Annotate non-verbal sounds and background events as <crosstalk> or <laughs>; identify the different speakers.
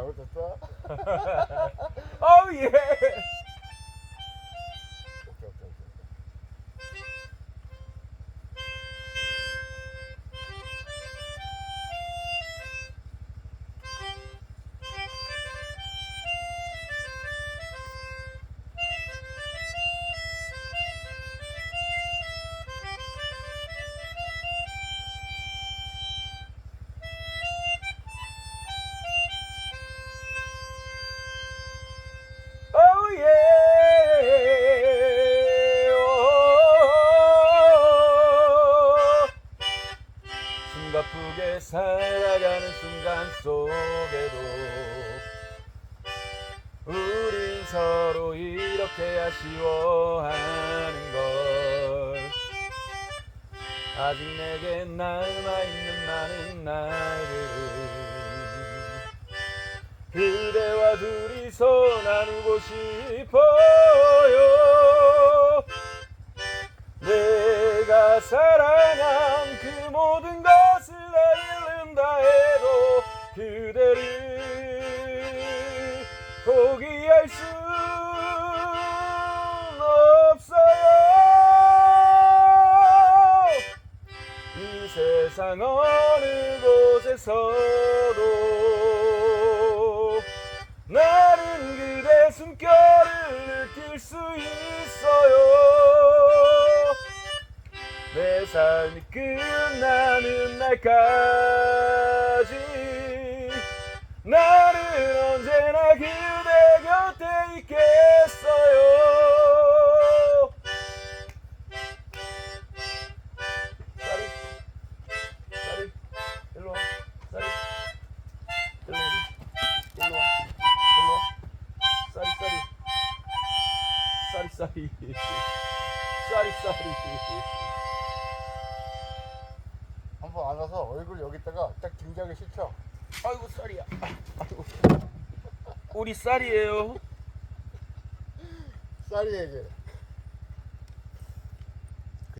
Speaker 1: 잘못했어?
Speaker 2: 어 <laughs> <laughs> 숨가쁘게 살아가는 순간 속에도 우린 서로 이렇게 아쉬워하는 걸. 아직 내게 남아 있는 많은 날들을 그대와 둘이서 나누고 싶어요. 내가 사랑한 그 모든 것 을다 잃는다 해도 그대를 포기할 순 없어요. 이 세상 어느 곳에서도 나는 그대 숨결을 느낄 수 있어요 내 삶이 끝나는 날까지 나는 언제나 그대 곁에 있겠어요. 쌀이 쌀이
Speaker 1: 한번 안아서 얼굴 여기다가 딱 등장에 실쳐.
Speaker 2: 아이고 쌀이야 아이고 우리 쌀이에요
Speaker 1: 쌀이 얘기해.